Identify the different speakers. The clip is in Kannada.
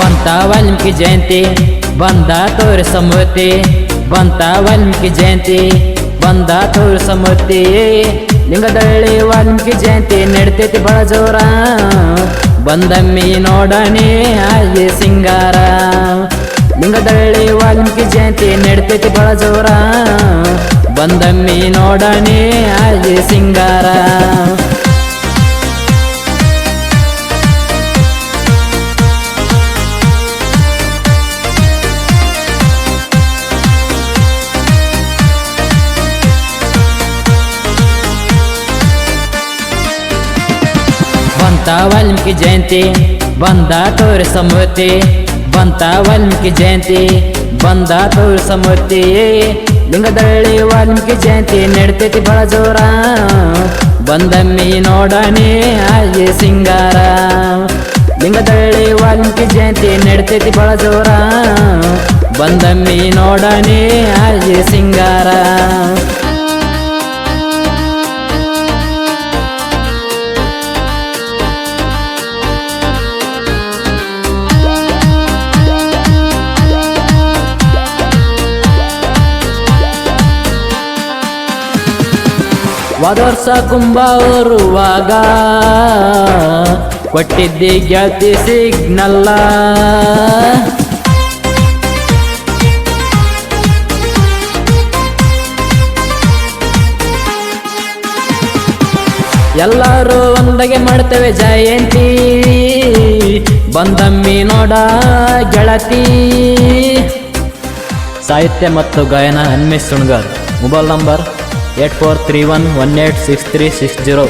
Speaker 1: ಬಂತ ವಾಲ್ಮೀಕಿ ಜಯಂತಿ, ಬಂದ ತೋರಿ ಸಮೃದ್ಧಿ ಬಂತ ವಾಲ್ಮೀಕಿ ಜಯಂತಿ, ಬಂದ ತೋರಿ ಸಮೃದ್ಧಿ ಲಿಂಗದಳ್ಳಿ ವಾಲ್ಮೀಕಿ ಜಯಂತಿ ನಡ್ತೈತಿ ಬಹಳ ಜೋರ. ಬಂದಮ್ಮಿ ನೋಡಣಿ ಆಗಿ ಸಿಂಗಾರ. ಲಿಂಗದಳ್ಳಿ ವಾಲ್ಮೀಕಿ ಜಯಂತಿ ನಡ್ತೈತಿ ಬಹಳ ಜೋರ. ಬಂದಮ್ಮಿ ನೋಡಣಿ ಆಗಿ ಸಿಂಗಾರ. ವಾಲ್ಮೀಕಿ ಜಯಂತಿ, ಬಂದ ತೋರಿ ಸಮೃದ್ಧಿ, ಬಂತ ವಾಲ್ಮೀಕಿ ಜಯಂತಿ, ಬಂದ ತೋರಿ ಸಮೃದ್ಧಿ. ಲಿಂಗದಳ್ಳಿ ವಾಲ್ಮೀಕಿ ಜಯಂತಿ ನಡ್ತೈತಿ ಬಹಳ ಜೋರ. ಬಂದಮ್ಮಿ ನೋಡಣಿ ಆಯಿ ಸಿಂಗಾರ. ಲಿಂಗದಳ್ಳಿ ವಾಲ್ಮೀಕಿ ಜಯಂತಿ ನಡ್ತೈತಿ ಬಹಳ ಜೋರ. ಬಂದಮ್ಮಿ ನೋಡಣಿ ಆಯಿ ಸಿಂಗಾರ. ವರ್ಷ ಕುಂಬರುವಾಗ ಕೊಟ್ಟಿದ್ದಿ ಗೆಳತಿ ಸಿಗ್ನಲ್ಲ. ಎಲ್ಲರೂ ಒಂದಾಗೆ ಮಾಡ್ತೇವೆ ಜಯಂತಿ. ಬಂದಮ್ಮಿ ನೋಡ ಗೆಳತಿ. ಸಾಹಿತ್ಯ ಮತ್ತು ಗಾಯನ Hanmesh Sunagar mobile number eight four three one one eight six three six zero